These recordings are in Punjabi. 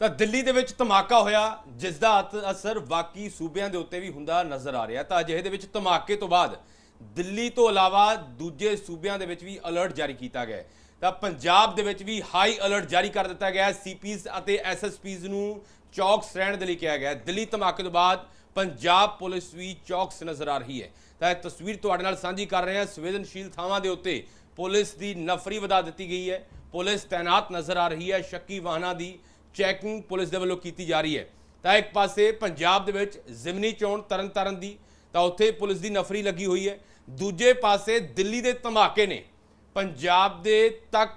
ਤਾਂ ਦਿੱਲੀ ਦੇ ਵਿੱਚ ਧਮਾਕਾ ਹੋਇਆ, ਜਿਸ ਦਾ ਅਤ- ਅਸਰ ਬਾਕੀ ਸੂਬਿਆਂ ਦੇ ਉੱਤੇ ਵੀ ਹੁੰਦਾ ਨਜ਼ਰ ਆ ਰਿਹਾ ਤਾਂ ਅਜਿਹੇ ਦੇ ਵਿੱਚ ਧਮਾਕੇ ਤੋਂ ਬਾਅਦ ਦਿੱਲੀ ਤੋਂ ਇਲਾਵਾ ਦੂਜੇ ਸੂਬਿਆਂ ਦੇ ਵਿੱਚ ਵੀ ਅਲਰਟ ਜਾਰੀ ਕੀਤਾ ਗਿਆ ਤਾਂ ਪੰਜਾਬ ਦੇ ਵਿੱਚ ਵੀ ਹਾਈ ਅਲਰਟ ਜਾਰੀ ਕਰ ਦਿੱਤਾ ਗਿਆ ਸੀਪੀਜ਼ ਅਤੇ ਐਸਐਸਪੀਜ਼ ਨੂੰ ਚੌਕਸ ਰਹਿਣ ਦੇ ਲਈ ਕਿਹਾ ਗਿਆ ਦਿੱਲੀ ਧਮਾਕੇ ਤੋਂ ਬਾਅਦ ਪੰਜਾਬ ਪੁਲਿਸ ਵੀ ਚੌਕਸ ਨਜ਼ਰ ਆ ਰਹੀ ਹੈ। ਤਾਂ ਇਹ ਤਸਵੀਰ ਤੁਹਾਡੇ ਨਾਲ ਸਾਂਝੀ ਕਰ ਰਹੇ ਹਾਂ। ਸੰਵੇਦਨਸ਼ੀਲ ਥਾਵਾਂ ਦੇ ਉੱਤੇ ਪੁਲਿਸ ਦੀ ਨਫਰੀ ਵਧਾ ਦਿੱਤੀ ਗਈ ਹੈ। ਪੁਲਿਸ ਤਾਇਨਾਤ ਨਜ਼ਰ ਆ ਰਹੀ ਹੈ। ਸ਼ੱਕੀ ਵਾਹਨਾਂ ਦੀ ਚੈਕਿੰਗ ਪੁਲਿਸ ਦੇ ਵੱਲੋਂ ਕੀਤੀ ਜਾ ਰਹੀ ਹੈ। ਤਾਂ ਇੱਕ ਪਾਸੇ ਪੰਜਾਬ ਦੇ ਵਿੱਚ ਜ਼ਿਮਨੀ ਚੋਣ ਤਰਨਤਾਰਨ ਦੀ, ਤਾਂ ਉੱਥੇ ਪੁਲਿਸ ਦੀ ਨਫਰੀ ਲੱਗੀ ਹੋਈ ਹੈ। ਦੂਜੇ ਪਾਸੇ ਦਿੱਲੀ ਦੇ ਧਮਾਕੇ ਨੇ। ਪੰਜਾਬ ਦੇ ਤੱਕ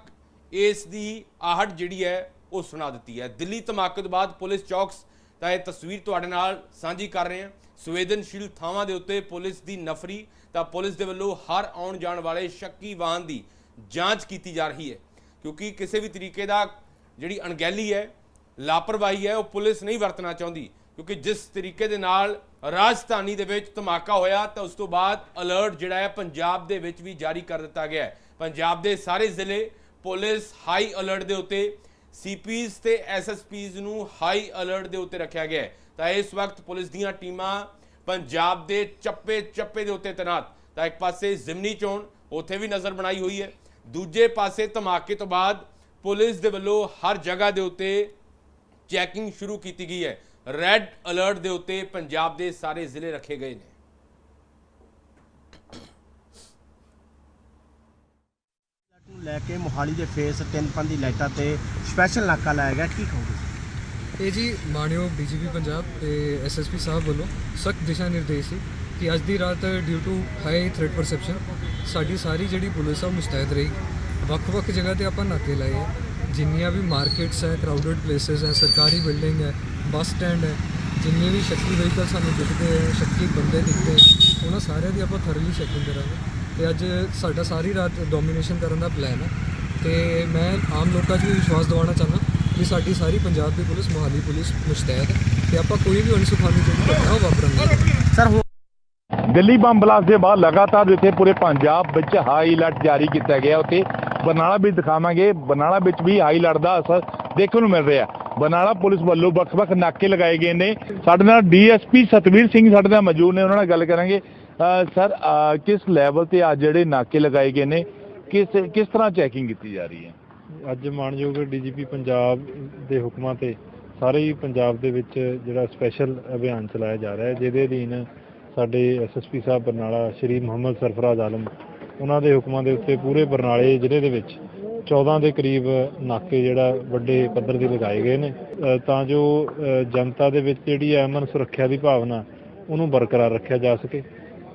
ਇਸ ਦੀ ਆਹਟ ਜਿਹੜੀ ਹੈ, ਉਹ ਸੁਣਾ ਦਿੱਤੀ ਹੈ। ਦਿੱਲੀ ਧਮਾਕੇ ਤੋਂ ਬਾਅਦ ਪੁਲਿਸ ਚੌਕਸ, ਤਾਂ ਇਹ ਤਸਵੀਰ ਤੁਹਾਡੇ ਨਾਲ ਸਾਂਝੀ ਕਰ ਰਹੇ ਹਾਂ। ਸੰਵੇਦਨਸ਼ੀਲ ਥਾਵਾਂ ਦੇ ਉੱਤੇ ਪੁਲਿਸ ਦੀ ਨਫਰੀ, ਤਾਂ ਪੁਲਿਸ ਦੇ ਵੱਲੋਂ ਹਰ ਆਉਣ ਜਾਣ ਵਾਲੇ ਸ਼ੱਕੀ ਵਾਹਨ ਦੀ ਜਾਂਚ ਕੀਤੀ ਜਾ ਰਹੀ ਹੈ। ਕਿਉਂਕਿ ਕਿਸੇ ਵੀ ਤਰੀਕੇ ਦਾ ਜਿਹੜੀ ਅਣਗਹਿਲੀ ਹੈ ਲਾਪਰਵਾਹੀ ਹੈ, ਉਹ ਪੁਲਿਸ ਨਹੀਂ ਵਰਤਣਾ ਚਾਹੁੰਦੀ। ਕਿਉਂਕਿ ਜਿਸ ਤਰੀਕੇ ਦੇ ਨਾਲ ਰਾਜਧਾਨੀ ਦੇ ਵਿੱਚ ਧਮਾਕਾ ਹੋਇਆ, ਤਾਂ ਉਸ ਤੋਂ ਬਾਅਦ ਅਲਰਟ ਜਿਹੜਾ ਹੈ, ਪੰਜਾਬ ਦੇ ਵਿੱਚ ਵੀ ਜਾਰੀ ਕਰ ਦਿੱਤਾ ਗਿਆ ਹੈ। ਪੰਜਾਬ ਦੇ ਸਾਰੇ ਜ਼ਿਲ੍ਹੇ ਪੁਲਿਸ ਹਾਈ ਅਲਰਟ ਦੇ ਉੱਤੇ ਸੀਪੀਜ਼ ਤੇ ਐਸਐਸਪੀਜ਼ ਨੂੰ ਹਾਈ ਅਲਰਟ ਦੇ ਉੱਤੇ ਰੱਖਿਆ ਗਿਆ ਹੈ। ਤਾਂ ਇਸ ਵਕਤ ਪੁਲਿਸ ਦੀਆਂ ਟੀਮਾਂ ਪੰਜਾਬ ਦੇ ਚੱਪੇ ਚੱਪੇ ਦੇ ਉੱਤੇ ਤੈਨਾਤ। ਤਾਂ ਇੱਕ ਪਾਸੇ ਜ਼ਿਮਨੀ ਚੋਣ, ਉੱਥੇ ਵੀ ਨਜ਼ਰ ਬਣਾਈ ਹੋਈ ਹੈ। ਦੂਜੇ ਪਾਸੇ ਧਮਾਕੇ ਤੋਂ ਬਾਅਦ ਪੁਲਿਸ ਦੇ ਵੱਲੋਂ ਹਰ ਜਗ੍ਹਾ ਦੇ ਉੱਤੇ ਚੈਕਿੰਗ ਸ਼ੁਰੂ ਕੀਤੀ ਗਈ ਹੈ। ਰੈੱਡ ਅਲਰਟ ਦੇ ਉੱਤੇ ਪੰਜਾਬ ਦੇ ਸਾਰੇ ਜ਼ਿਲ੍ਹੇ ਰੱਖੇ ਗਏ ਨੇ। ਨੂੰ ਲੈ ਕੇ ਮੋਹਾਲੀ ਦੇ ਫੇਸ ਤਿੰਨ ਪੰਦੀ ਲਾਈਟਾਂ ਤੇ ਸਪੈਸ਼ਲ ਨਾਕਾ ਲਾਇਆ ਗਿਆ। ਕੀ ਕਹੋਗੇ? ਇਹ ਜੀ ਮਾਣਯੋਗ ਡੀਜੀਪੀ ਪੰਜਾਬ ਤੇ ਐਸਐਸਪੀ ਸਾਹਿਬ ਵੱਲੋਂ ਸਖਤ ਦਿਸ਼ਾ ਨਿਰਦੇਸ਼ ਸੀ ਕਿ ਅੱਜ ਦੀ ਰਾਤ due to high threat perception ਸਾਡੀ ਸਾਰੀ ਜਿਹੜੀ ਪੁਲਿਸ ਆ ਉਹ ਮੁਸਤੈਦ ਰਹੀ ਵੱਖ-ਵੱਖ ਜਗ੍ਹਾ ਤੇ ਆਪਾਂ ਨਾਕੇ ਲਾਏ ਆ। ਜਿੰਨੀਆਂ ਵੀ ਮਾਰਕੀਟਸ ਹੈ ਕਰਾਊਡਡ ਪਲੇਸਸ ਹੈ ਸਰਕਾਰੀ ਬਿਲਡਿੰਗ ਹੈ ਬੱਸ ਸਟੈਂਡ ਹੈ ਜਿੰਨੇ ਵੀ ਸ਼ੱਕੀ ਵਹੀਕਲ ਸਾਨੂੰ ਦਿਖਦੇ ਹੈ ਸ਼ੱਕੀ ਬੰਦੇ ਦਿਖਦੇ ਉਹਨਾਂ ਸਾਰਿਆਂ ਦੀ ਆਪਾਂ ਥਰਲੀ ਚੈਕਿੰਗ ਕਰਾਂਗੇ। ਤੇ ਅੱਜ ਸਾਡਾ ਸਾਰੀ ਰਾਤ ਡੋਮੀਨੇਸ਼ਨ ਕਰਨ ਦਾ ਪਲਾਨ ਹੈ। ਤੇ ਮੈਂ ਆਮ ਲੋਕਾਂ 'ਚ ਵੀ ਵਿਸ਼ਵਾਸ ਦਿਵਾਉਣਾ ਚਾਹੁੰਦਾ ਕਿ ਸਾਡੀ ਸਾਰੀ ਪੰਜਾਬ ਦੀ ਪੁਲਿਸ ਮੋਹਾਲੀ ਪੁਲਿਸ ਮੁਸ਼ਤੈਦ ਹੈ ਤੇ ਆਪਾਂ ਕੋਈ ਵੀ ਅਨਸੁਖਾਵੀ ਜਿਹੜੀ ਘਟਨਾ ਦੇਵਾਂਗੇ। ਸਰ ਦਿੱਲੀ ਬੰਬ ਬਲਾਸਟ ਦੇ ਬਾਅਦ ਲਗਾਤਾਰ ਜਿੱਥੇ ਪੂਰੇ ਪੰਜਾਬ ਵਿੱਚ ਹਾਈ ਅਲਰਟ ਜਾਰੀ ਕੀਤਾ ਗਿਆ। ਉੱਥੇ ਬਰਨਾਲਾ ਵਿੱਚ ਦਿਖਾਵਾਂਗੇ। ਬਰਨਾਲਾ ਵਿੱਚ ਵੀ ਹਾਈ ਅਲਰਟ ਦਾ ਅਸਰ ਦੇਖਣ ਨੂੰ ਮਿਲ ਰਿਹਾ। ਬਰਨਾਲਾ ਪੁਲਿਸ ਵੱਲੋਂ ਵੱਖ-ਵੱਖ ਨਾਕੇ ਲਗਾਏ ਗਏ ਨੇ। ਸਾਡੇ ਨਾਲ ਡੀਐਸਪੀ ਸਤਵੀਰ ਸਿੰਘ ਸਾਡੇ ਨਾਲ ਮੌਜੂਦ ਨੇ, ਉਹਨਾਂ ਨਾਲ ਗੱਲ ਕਰਾਂਗੇ। ਸਰ ਕਿਸ ਲੈਵਲ ਤੇ ਅੱਜ ਜਿਹੜੇ ਨਾਕੇ ਲਗਾਏ ਗਏ ਨੇ? ਕਿਸ ਕਿਸ ਤਰ੍ਹਾਂ ਚੈਕਿੰਗ ਕੀਤੀ ਜਾ ਰਹੀ ਹੈ? ਅੱਜ ਮਾਨਯੋਗ ਡੀਜੀਪੀ ਪੰਜਾਬ ਦੇ ਹੁਕਮਾਂ ਤੇ ਸਾਰੇ ਹੀ ਪੰਜਾਬ ਦੇ ਵਿੱਚ ਜਿਹੜਾ ਸਪੈਸ਼ਲ ਅਭਿਆਨ ਚਲਾਇਆ ਜਾ ਰਿਹਾ ਹੈ, ਜਿਹਦੇ ਅਧੀਨ ਸਾਡੇ ਐਸਐਸਪੀ ਸਾਹਿਬ ਬਰਨਾਲਾ ਸ਼੍ਰੀ ਮੁਹੰਮਦ ਸਰਫਰਾਜ਼ ਆਲਮ ਉਹਨਾਂ ਦੇ ਹੁਕਮਾਂ ਦੇ ਉੱਤੇ ਪੂਰੇ ਬਰਨਾਲੇ ਜ਼ਿਲ੍ਹੇ ਦੇ ਵਿੱਚ 14 ਦੇ ਕਰੀਬ ਨਾਕੇ ਜਿਹੜਾ ਵੱਡੇ ਪੱਧਰ ਦੇ ਲਗਾਏ ਗਏ ਨੇ। ਤਾਂ ਜੋ ਜਨਤਾ ਦੇ ਵਿੱਚ ਜਿਹੜੀ ਹੈ ਅਮਨ ਸੁਰੱਖਿਆ ਦੀ ਭਾਵਨਾ, ਉਹਨੂੰ ਬਰਕਰਾਰ ਰੱਖਿਆ ਜਾ ਸਕੇ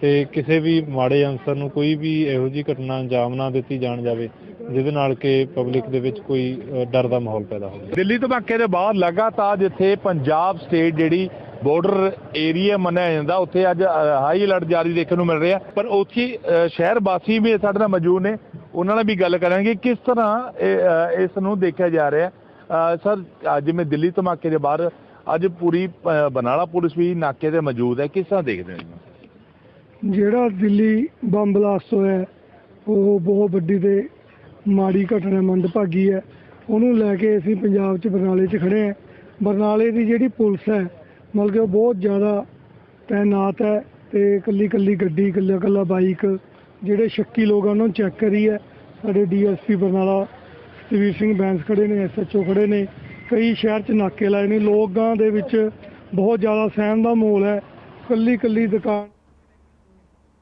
ਤੇ ਕਿਸੇ ਵੀ ਮਾੜੇ ਅਨਸਰ ਨੂੰ ਕੋਈ ਵੀ ਇਹੋ ਜਿਹੀ ਘਟਨਾ ਅੰਜਾਮ ਨਾ ਦਿੱਤੀ ਜਾਣ ਜਾਵੇ, ਜਿਹਦੇ ਨਾਲ ਕਿ ਪਬਲਿਕ ਦੇ ਵਿੱਚ ਕੋਈ ਡਰ ਦਾ ਮਾਹੌਲ ਪੈਦਾ ਹੋਵੇ। ਦਿੱਲੀ ਧਮਾਕੇ ਦੇ ਬਾਅਦ ਲਗਾਤਾਰ ਜਿੱਥੇ ਪੰਜਾਬ ਸਟੇਟ ਜਿਹੜੀ ਬਾਰਡਰ ਏਰੀਆ ਮੰਨਿਆ ਜਾਂਦਾ। ਉੱਥੇ ਅੱਜ ਹਾਈ ਅਲਰਟ ਜਾਰੀ ਦੇਖਣ ਨੂੰ ਮਿਲ ਰਿਹਾ। ਪਰ ਉੱਥੇ ਸ਼ਹਿਰ ਵਾਸੀ ਵੀ ਸਾਡੇ ਨਾਲ ਮੌਜੂਦ ਨੇ। ਉਹਨਾਂ ਨਾਲ ਵੀ ਗੱਲ ਕਰਾਂਗੇ ਕਿਸ ਤਰ੍ਹਾਂ ਇਹ, ਇਸ ਨੂੰ ਦੇਖਿਆ ਜਾ ਰਿਹਾ। ਸਰ ਅੱਜ ਜਿਵੇਂ ਦਿੱਲੀ ਧਮਾਕੇ ਦੇ ਬਾਅਦ ਅੱਜ ਪੂਰੀ ਅ, ਬਰਨਾਲਾ ਪੁਲਿਸ ਵੀ ਨਾਕੇ ਤੇ ਮੌਜੂਦ ਹੈ। ਕਿਸ ਤਰ੍ਹਾਂ ਦੇਖਦੇ ਹੋ ਜਿਹੜਾ ਦਿੱਲੀ ਬੰਬ ਬਲਾਸਟ ਹੋਇਆ ਹੈ, ਉਹ ਬਹੁਤ ਵੱਡੀ ਤੇ ਮਾੜੀ ਘਟਨਾ ਮੰਦਭਾਗੀ ਹੈ। ਉਹਨੂੰ ਲੈ ਕੇ ਅਸੀਂ ਪੰਜਾਬ 'ਚ ਬਰਨਾਲੇ 'ਚ ਖੜੇ ਹਾਂ। ਬਰਨਾਲੇ ਦੀ ਜਿਹੜੀ ਪੁਲਿਸ ਹੈ ਮਤਲਬ ਕਿ ਉਹ ਬਹੁਤ ਜ਼ਿਆਦਾ ਤਾਇਨਾਤ ਹੈ ਤੇ ਇਕੱਲੀ ਇਕੱਲੀ ਗੱਡੀ, ਇਕੱਲਾ ਇਕੱਲਾ ਬਾਈਕ ਜਿਹੜੇ ਸ਼ੱਕੀ ਲੋਕ ਆ, ਉਹਨਾਂ ਨੂੰ ਚੈੱਕ ਕਰੀ ਹੈ। ਸਾਡੇ ਡੀਐਸਪੀ ਬਰਨਾਲਾ ਸਤਵੀਰ ਸਿੰਘ ਬੈਂਸ ਖੜੇ ਨੇ ਐਸਐਚਓ ਖੜੇ ਨੇ। ਕਈ ਸ਼ਹਿਰ 'ਚ ਨਾਕੇ ਲਾਏ ਨੇ। ਲੋਕਾਂ ਦੇ ਵਿੱਚ ਬਹੁਤ ਜ਼ਿਆਦਾ ਸਹਿਮ ਦਾ ਮਾਹੌਲ ਹੈ। ਇਕੱਲੀ ਇਕੱਲੀ ਦੁਕਾਨ